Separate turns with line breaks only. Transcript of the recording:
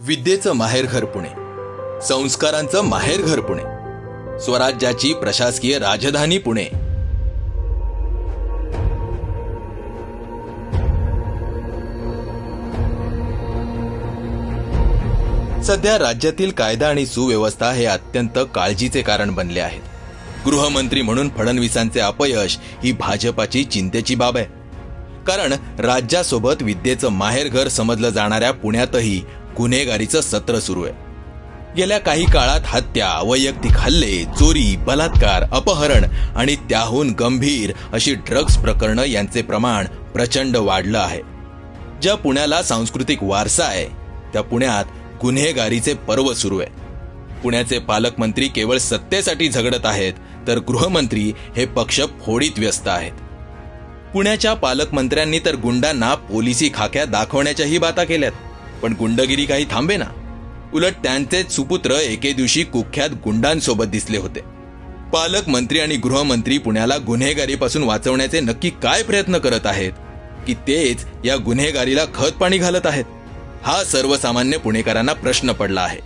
विद्येचं माहेरघर पुणे. संस्कारांचं माहेरघर पुणे. स्वराज्याची प्रशासकीय राजधानी पुणे. सध्या राज्यातील कायदा आणि सुव्यवस्था हे अत्यंत काळजीचे कारण बनले आहेत. गृहमंत्री म्हणून फडणवीसांचे अपयश ही भाजपाची चिंतेची बाब आहे. कारण राज्यासोबत विद्येचं माहेरघर समजलं जाणाऱ्या पुण्यातही गुन्हेगारीचं सत्र सुरू आहे. गेल्या काही काळात हत्या वैयक्तिक हल्ले चोरी बलात्कार अपहरण आणि त्याहून गंभीर अशी ड्रग्ज प्रकरणं यांचे प्रमाण प्रचंड वाढलं आहे. ज्या पुण्याला सांस्कृतिक वारसा आहे त्या पुण्यात गुन्हेगारीचे पर्व सुरू आहे. पुण्याचे पालकमंत्री केवळ सत्तेसाठी झगडत आहेत तर गृहमंत्री हे पक्ष फोडीत व्यस्त आहेत. पुण्याच्या पालकमंत्र्यांनी तर गुंडांना पोलिसी खाक्या दाखवण्याच्याही बाता केल्यात. पण गुंडगिरी काही थांबे ना. उलट त्यांचेच सुपुत्र एके दिवशी कुख्यात गुंडांसोबत दिसले होते. पालकमंत्री आणि गृहमंत्री पुण्याला गुन्हेगारीपासून वाचवण्याचे नक्की काय प्रयत्न करत आहेत की तेच या गुन्हेगारीला खत पाणी घालत आहेत? हा सर्वसामान्य पुणेकरांना प्रश्न पडला आहे.